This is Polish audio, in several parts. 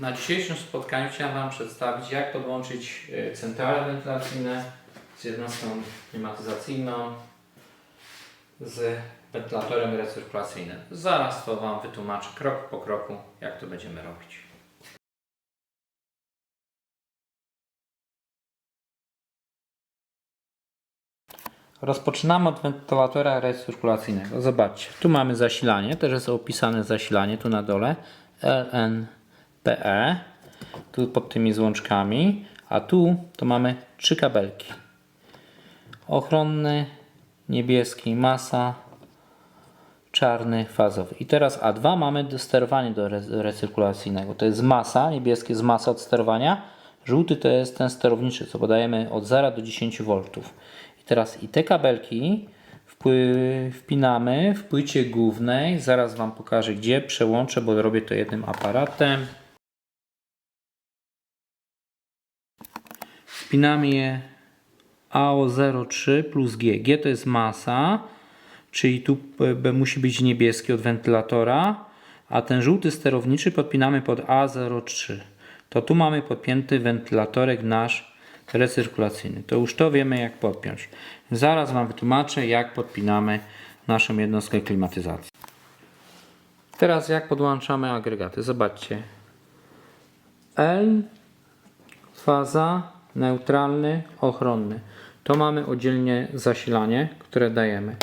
Na dzisiejszym spotkaniu chciałem Wam przedstawić, jak podłączyć e, centrale wentylacyjne z jednostką klimatyzacyjną z wentylatorem recyrkulacyjnym. Zaraz to Wam wytłumaczę krok po kroku, jak to będziemy robić. Rozpoczynamy od wentylatora recyrkulacyjnego. Zobaczcie, tu mamy zasilanie, też jest opisane zasilanie tu na dole LNPE, tu pod tymi złączkami, a tu to mamy trzy kabelki. Ochronny, niebieski, masa, czarny, fazowy. I teraz A2 mamy do sterowania do re- recyrkulacyjnego. To jest masa, niebieskie jest masa od sterowania, żółty to jest ten sterowniczy, co podajemy od 0 do 10 V. I teraz i te kabelki wpinamy w płycie głównej. Zaraz Wam pokażę gdzie, przełączę, bo robię to jednym aparatem. Wpinamy je AO03 plus G. G to jest masa, czyli tu b- musi być niebieski od wentylatora, a ten żółty sterowniczy podpinamy pod A03. To tu mamy podpięty wentylatorek nasz recyrkulacyjny. To już to wiemy jak podpiąć. Zaraz Wam wytłumaczę jak podpinamy naszą jednostkę klimatyzacji. Teraz jak podłączamy agregaty. Zobaczcie. L faza, neutralny, ochronny. To mamy oddzielnie zasilanie, które dajemy.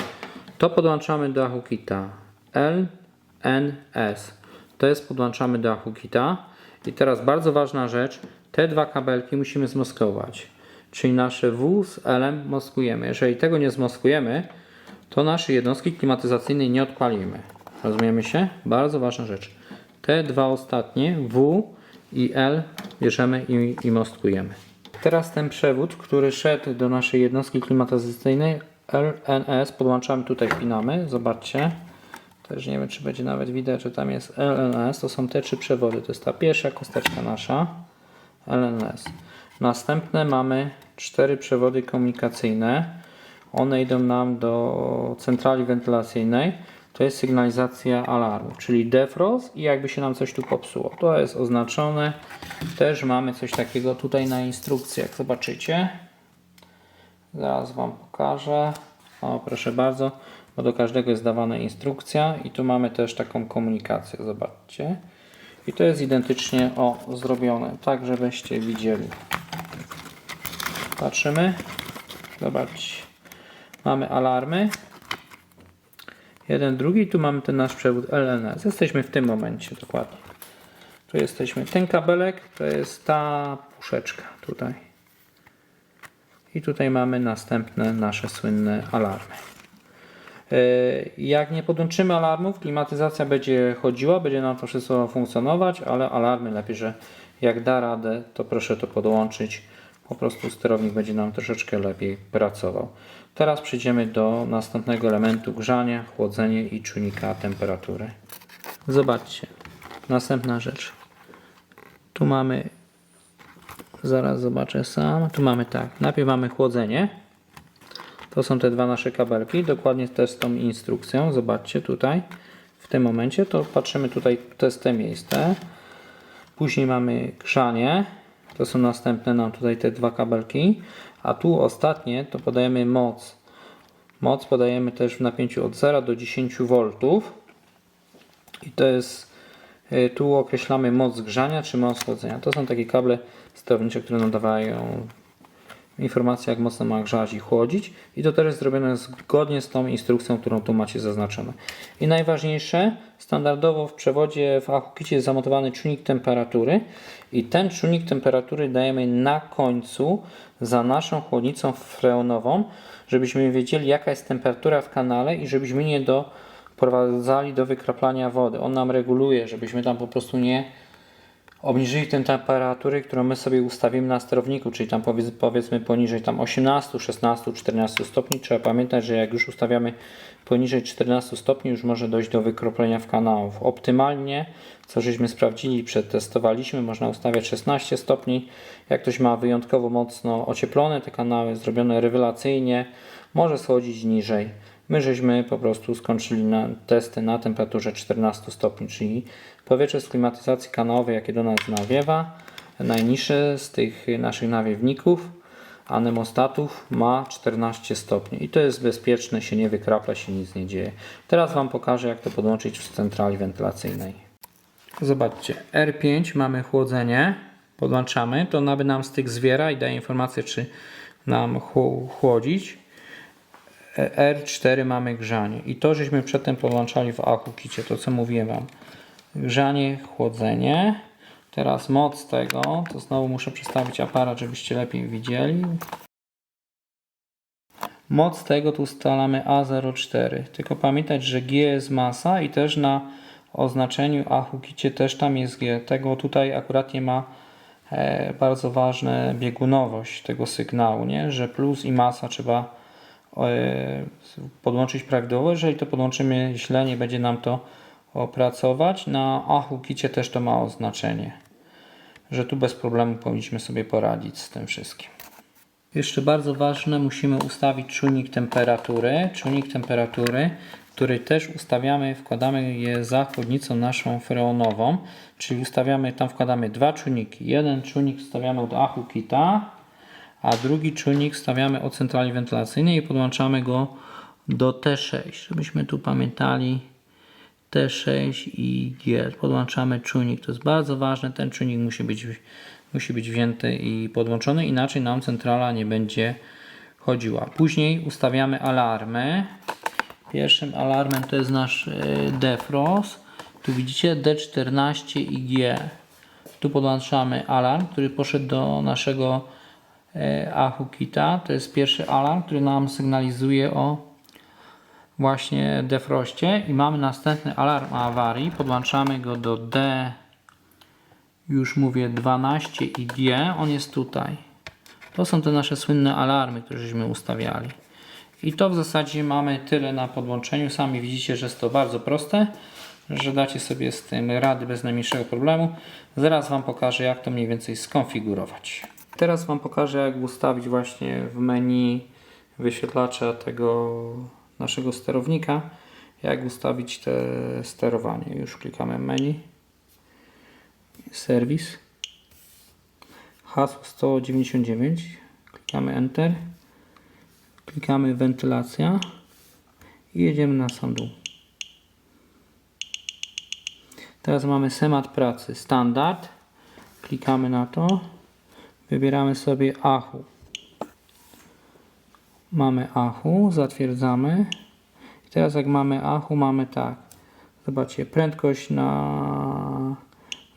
To podłączamy do Ahukita LNS. To jest podłączamy do Ahukita. I teraz bardzo ważna rzecz. Te dwa kabelki musimy zmoskować. Czyli nasze W z L moskujemy. Jeżeli tego nie zmoskujemy, to naszej jednostki klimatyzacyjnej nie odpalimy. Rozumiemy się? Bardzo ważna rzecz. Te dwa ostatnie, W i L, bierzemy i, i mostkujemy. Teraz ten przewód, który szedł do naszej jednostki klimatyzacyjnej LNS, podłączamy tutaj, wpinamy. Zobaczcie. Też nie wiem, czy będzie nawet widać, że tam jest LNS. To są te trzy przewody. To jest ta pierwsza kosteczka nasza. LNS. Następne mamy cztery przewody komunikacyjne. One idą nam do centrali wentylacyjnej. To jest sygnalizacja alarmu, czyli defrost i jakby się nam coś tu popsuło. To jest oznaczone. Też mamy coś takiego tutaj na instrukcji, jak zobaczycie. Zaraz Wam pokażę. O, proszę bardzo, bo do każdego jest dawana instrukcja i tu mamy też taką komunikację. Zobaczcie. I to jest identycznie o zrobione, tak żebyście widzieli. Patrzymy. Zobaczcie. Mamy alarmy. Jeden, drugi. Tu mamy ten nasz przewód LNS. Jesteśmy w tym momencie dokładnie. Tu jesteśmy. Ten kabelek to jest ta puszeczka tutaj. I tutaj mamy następne nasze słynne alarmy. Yy, Jak nie podłączymy alarmów, klimatyzacja będzie chodziła, będzie nam to wszystko funkcjonować, ale alarmy lepiej, że jak da radę, to proszę to podłączyć. Po prostu sterownik będzie nam troszeczkę lepiej pracował. Teraz przejdziemy do następnego elementu grzania, chłodzenie i czujnika temperatury. Zobaczcie, następna rzecz. Tu mamy, zaraz zobaczę sam, tu mamy tak, najpierw mamy chłodzenie. To są te dwa nasze kabelki, dokładnie też z tą instrukcją. Zobaczcie tutaj, w tym momencie, to patrzymy tutaj, to jest te miejsce. Później mamy grzanie, to są następne nam tutaj te dwa kabelki. A tu ostatnie to podajemy moc. Moc podajemy też w napięciu od 0 do 10 V. I to jest, y, tu określamy moc grzania czy moc chłodzenia. To są takie kable sterownicze, które nadawają informację, jak mocno ma grzać i chłodzić. I to też jest zrobione zgodnie z tą instrukcją, którą tu macie zaznaczone. I najważniejsze, standardowo w przewodzie w Ahukicie jest zamontowany czujnik temperatury i ten czujnik temperatury dajemy na końcu za naszą chłodnicą freonową, żebyśmy wiedzieli jaka jest temperatura w kanale i żebyśmy nie doprowadzali do wykraplania wody. On nam reguluje, żebyśmy tam po prostu nie obniżyli tę temperaturę, którą my sobie ustawimy na sterowniku, czyli tam powiedz, powiedzmy poniżej tam 18, 16, 14 stopni. Trzeba pamiętać, że jak już ustawiamy poniżej 14 stopni, już może dojść do wykroplenia w kanałów. Optymalnie, co żeśmy sprawdzili, przetestowaliśmy, można ustawiać 16 stopni. Jak ktoś ma wyjątkowo mocno ocieplone te kanały, zrobione rewelacyjnie, może schodzić niżej. My żeśmy po prostu skończyli na testy na temperaturze 14 stopni, czyli powietrze z klimatyzacji kanałowej, jakie do nas nawiewa, najniższe z tych naszych nawiewników, anemostatów ma 14 stopni i to jest bezpieczne, się nie wykrapla, się nic nie dzieje. Teraz Wam pokażę, jak to podłączyć w centrali wentylacyjnej. Zobaczcie, R5 mamy chłodzenie, podłączamy, to nawet nam styk zwiera i daje informację, czy nam chł- chłodzić. R4 mamy grzanie i to żeśmy przedtem podłączali w Akukicie, to co mówiłem Wam. Grzanie, chłodzenie. Teraz moc tego, to znowu muszę przestawić aparat, żebyście lepiej widzieli. Moc tego tu ustalamy A04. Tylko pamiętać, że G jest masa i też na oznaczeniu Ahukicie też tam jest G. Tego tutaj akurat nie ma e, bardzo ważne biegunowość tego sygnału, nie? że plus i masa trzeba podłączyć prawidłowo. Jeżeli to podłączymy źle, nie będzie nam to opracować. Na Ahukicie też to ma oznaczenie, że tu bez problemu powinniśmy sobie poradzić z tym wszystkim. Jeszcze bardzo ważne, musimy ustawić czujnik temperatury. Czujnik temperatury, który też ustawiamy, wkładamy je za chłodnicą naszą freonową, czyli ustawiamy, tam wkładamy dwa czujniki. Jeden czujnik wstawiamy od Ahukita, a drugi czujnik stawiamy od centrali wentylacyjnej i podłączamy go do T6, żebyśmy tu pamiętali T6 i G. Podłączamy czujnik, to jest bardzo ważne, ten czujnik musi być, musi być wzięty i podłączony, inaczej nam centrala nie będzie chodziła. Później ustawiamy alarmy. Pierwszym alarmem to jest nasz e, defrost. Tu widzicie D14 i G. Tu podłączamy alarm, który poszedł do naszego e, Ahukita. To jest pierwszy alarm, który nam sygnalizuje o właśnie defroście i mamy następny alarm awarii. Podłączamy go do D już mówię 12 i G. On jest tutaj. To są te nasze słynne alarmy, które żeśmy ustawiali. I to w zasadzie mamy tyle na podłączeniu. Sami widzicie, że jest to bardzo proste, że dacie sobie z tym rady bez najmniejszego problemu. Zaraz Wam pokażę, jak to mniej więcej skonfigurować. Teraz Wam pokażę, jak ustawić właśnie w menu wyświetlacza tego naszego sterownika, jak ustawić te sterowanie. Już klikamy menu, serwis, hasło 199, klikamy Enter, klikamy wentylacja. I jedziemy na sam dół. Teraz mamy schemat pracy. Standard, klikamy na to, wybieramy sobie AHU. Mamy AHU, zatwierdzamy. I teraz jak mamy AHU, mamy tak. Zobaczcie, prędkość na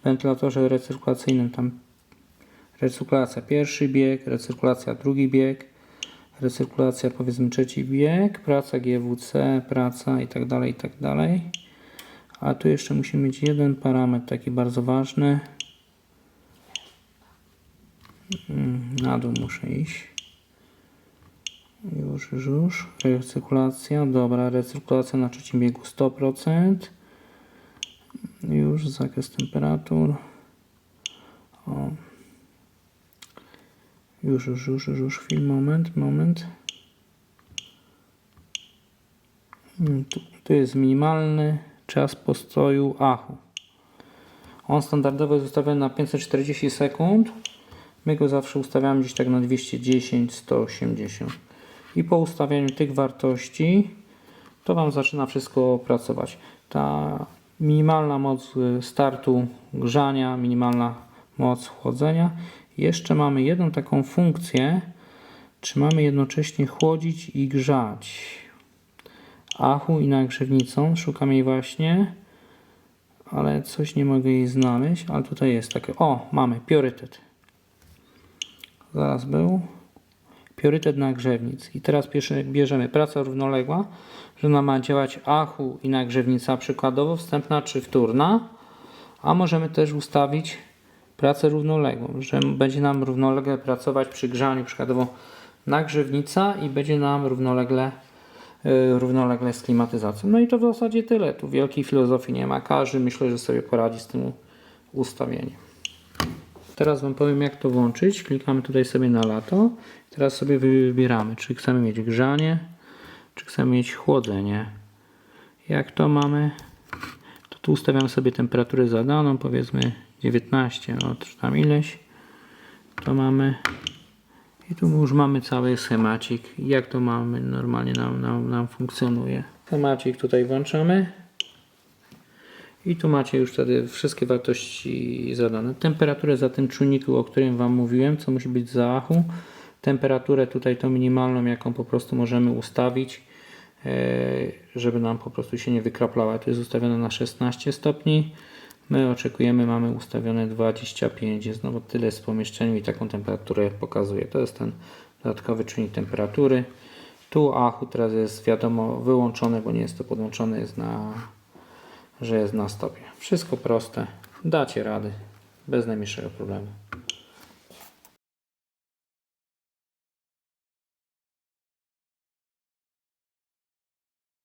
wentylatorze recyrkulacyjnym, tam recyrkulacja pierwszy bieg, recyrkulacja drugi bieg, recyrkulacja powiedzmy trzeci bieg, praca GWC, praca i tak dalej, i tak dalej. A tu jeszcze musimy mieć jeden parametr taki bardzo ważny. Mm, Na dół muszę iść. Już, już, już. Recyrkulacja, dobra, recyrkulacja na trzecim biegu 100%. Już, zakres temperatur. O. Już, już, już, już, już, chwil, moment, moment. Mm, Tu, tu jest minimalny czas postoju AHU. On standardowo jest ustawiony na 540 sekund. My go zawsze ustawiamy gdzieś tak na 210, 180. I po ustawianiu tych wartości to Wam zaczyna wszystko pracować. Ta minimalna moc y, startu grzania, minimalna moc chłodzenia. Jeszcze mamy jedną taką funkcję, czy mamy jednocześnie chłodzić i grzać. Achu i nagrzewnicą. Szukam jej właśnie, ale coś nie mogę jej znaleźć, ale tutaj jest takie. O, mamy priorytet. Zaraz był. Priorytet nagrzewnic. I teraz bierzemy praca równoległa, że ona ma działać achu i nagrzewnica przykładowo wstępna czy wtórna, a możemy też ustawić pracę równoległą, że będzie nam równolegle pracować przy grzaniu przykładowo nagrzewnica i będzie nam równolegle y, równolegle z klimatyzacją. No i to w zasadzie tyle. Tu wielkiej filozofii nie ma. Każdy myślę, że sobie poradzi z tym ustawieniem. Teraz Wam powiem jak to włączyć. Klikamy tutaj sobie na lato. Teraz sobie wybieramy, czy chcemy mieć grzanie, czy chcemy mieć chłodzenie. Jak to mamy, to tu ustawiamy sobie temperaturę zadaną, powiedzmy 19, no czy tam ileś. To mamy. I tu już mamy cały schemacik. Jak to mamy, normalnie nam, nam, nam funkcjonuje. Schemacik tutaj włączamy. I tu macie już wtedy wszystkie wartości zadane. Temperaturę za tym czujniku, o którym Wam mówiłem, co musi być za achu. Temperaturę tutaj tą minimalną, jaką po prostu możemy ustawić, e, żeby nam po prostu się nie wykraplała. To jest ustawione na 16 stopni. My oczekujemy, mamy ustawione 25. Jest znowu tyle jest w pomieszczeniu i taką temperaturę pokazuje. To jest ten dodatkowy czynnik temperatury. Tu achu teraz jest wiadomo wyłączone, bo nie jest to podłączone, jest na że jest na stopie. Wszystko proste, dacie rady, bez najmniejszego problemu.